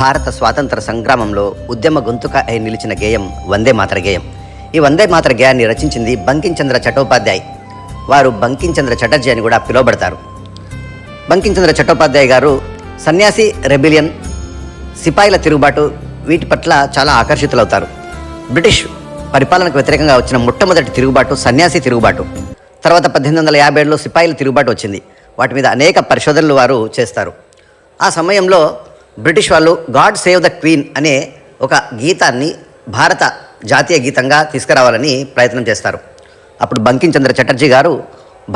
భారత స్వాతంత్ర సంగ్రామంలో ఉద్యమ గొంతుక అయి నిలిచిన గేయం వందే మాతర గేయం. ఈ వందే మాతర గేయాన్ని రచించింది బంకించంద్ర చట్టోపాధ్యాయ్. వారు బంకించంద్ర చటర్జీ అని కూడా పిలువబడతారు. బంకించంద్ర చట్టోపాధ్యాయ్ గారు సన్యాసి రెబిలియన్ సిపాయిల తిరుగుబాటు వీటి పట్ల చాలా ఆకర్షితులవుతారు. బ్రిటిష్ పరిపాలనకు వ్యతిరేకంగా వచ్చిన మొట్టమొదటి తిరుగుబాటు సన్యాసి తిరుగుబాటు. తర్వాత పద్దెనిమిది వందల యాభై ఏడులో సిపాయిల తిరుగుబాటు వచ్చింది. వాటి మీద అనేక పరిశోధనలు వారు చేస్తారు. ఆ సమయంలో బ్రిటిష్ వాళ్ళు గాడ్ సేవ్ ద క్వీన్ అనే ఒక గీతాన్ని భారత జాతీయ గీతంగా తీసుకురావాలని ప్రయత్నం చేస్తారు. అప్పుడు బంకించంద్ర చటర్జీ గారు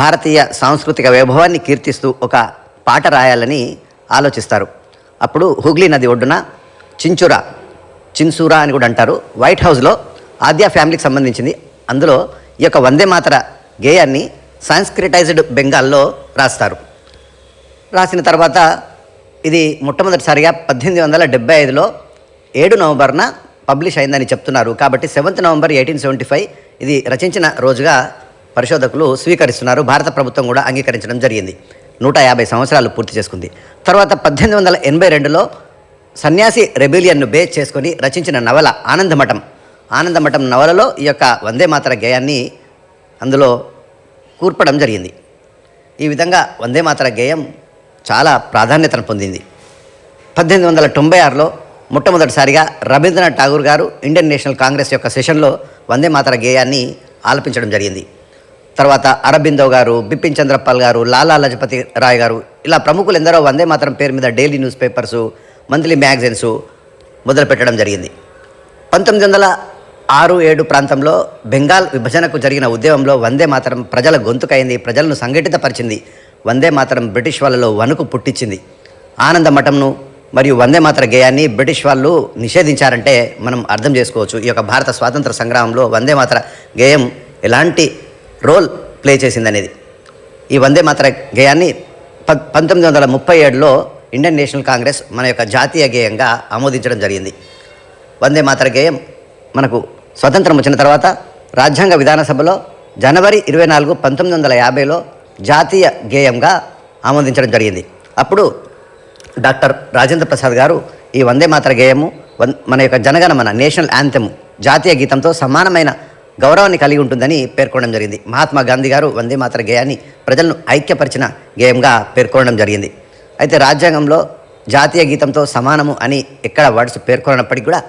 భారతీయ సాంస్కృతిక వైభవాన్ని కీర్తిస్తూ ఒక పాట రాయాలని ఆలోచిస్తారు. అప్పుడు హుగ్లీ నది ఒడ్డున చించురా చిన్సూరా అని కూడా అంటారు. వైట్ హౌస్లో ఆద్య ఫ్యామిలీకి సంబంధించింది. అందులో ఈ యొక్క వందే మాతర గేయాన్ని సాంస్క్రిటైజ్డ్ బెంగాల్లో రాస్తారు. రాసిన తర్వాత ఇది మొట్టమొదటిసారిగా పద్దెనిమిది వందల డెబ్బై ఐదులో ఏడు నవంబర్న పబ్లిష్ అయిందని చెప్తున్నారు. కాబట్టి seventh November eighteen seventy five ఇది రచించిన రోజుగా పరిశోధకులు స్వీకరిస్తున్నారు. భారత ప్రభుత్వం కూడా అంగీకరించడం జరిగింది. నూట యాభై సంవత్సరాలు పూర్తి చేసుకుంది. తర్వాత పద్దెనిమిది వందల ఎనభై రెండులో సన్యాసి రెబిలియన్ను బేస్ చేసుకొని రచించిన నవల ఆనందమఠం. ఆనందమఠం నవలలో ఈ యొక్క వందే మాతర గేయాన్ని అందులో కూర్పడం జరిగింది. ఈ విధంగా వందే మాతర గేయం చాలా ప్రాధాన్యతను పొందింది. పద్దెనిమిది వందల తొంభై ఆరులో మొట్టమొదటిసారిగా రవీంద్రనాథ్ ఠాగూర్ గారు ఇండియన్ నేషనల్ కాంగ్రెస్ యొక్క సెషన్లో వందే మాతర గేయాన్ని ఆలపించడం జరిగింది. తర్వాత అరబిందో గారు బిపిన్ చంద్రపాల్ గారు లాలా లజపతి రాయ్ గారు ఇలా ప్రముఖులు ఎందరో వందే మాతరం పేరు మీద daily news papers monthly magazines మొదలు పెట్టడం జరిగింది. పంతొమ్మిది వందల ఆరు ఏడు ప్రాంతంలో బెంగాల్ విభజనకు జరిగిన ఉద్యమంలో వందే మాతరం ప్రజల గొంతుకైంది ప్రజలను సంఘటితపరిచింది వందే మాతరం బ్రిటిష్ వాళ్ళలో వణుకు పుట్టించింది. ఆనంద మఠంను మరియు వందే మాతర గేయాన్ని బ్రిటిష్ వాళ్ళు నిషేధించారంటే మనం అర్థం చేసుకోవచ్చు. ఈ యొక్క భారత స్వాతంత్ర సంగ్రామంలో వందే మాతర గేయం ఎలాంటి రోల్ ప్లే చేసిందనేది. ఈ వందే మాతర గేయాన్ని ప పంతొమ్మిది వందల ముప్పై ఏడులో ఇండియన్ నేషనల్ కాంగ్రెస్ మన యొక్క జాతీయ గేయంగా ఆమోదించడం జరిగింది. వందే మాతర గేయం మనకు స్వతంత్రం వచ్చిన తర్వాత రాజ్యాంగ విధాన సభలో జనవరి ఇరవై నాలుగు పంతొమ్మిది వందల యాభైలో జాతీయ గేయంగా ఆమోదించడం జరిగింది. అప్పుడు డాక్టర్ రాజేంద్ర ప్రసాద్ గారు ఈ వందే మాతర గేయము వన్ మన యొక్క జనగణమన నేషనల్ యాంథెము జాతీయ గీతంతో సమానమైన గౌరవాన్ని కలిగి ఉంటుందని పేర్కొనడం జరిగింది. మహాత్మా గాంధీ గారు వందే మాతర గేయాన్ని ప్రజలను ఐక్యపరిచిన గేయంగా పేర్కొనడం జరిగింది. అయితే రాజ్యాంగంలో జాతీయ గీతంతో సమానము అని ఎక్కడ వర్డ్స్ పేర్కొన్నప్పటికీ కూడా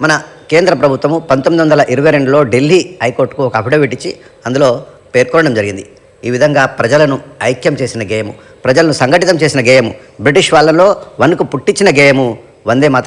మన కేంద్ర ప్రభుత్వము పంతొమ్మిది వందల ఇరవై రెండులో ఢిల్లీ హైకోర్టుకు ఒక అఫిడవిట్ ఇచ్చి అందులో పేర్కొనడం జరిగింది. ఈ విధంగా ప్రజలను ఐక్యం చేసిన గేయము ప్రజలను సంఘటితం చేసిన గేయము బ్రిటిష్ వాళ్ళలో వణుకు పుట్టించిన గేయము వందే మాత్రం.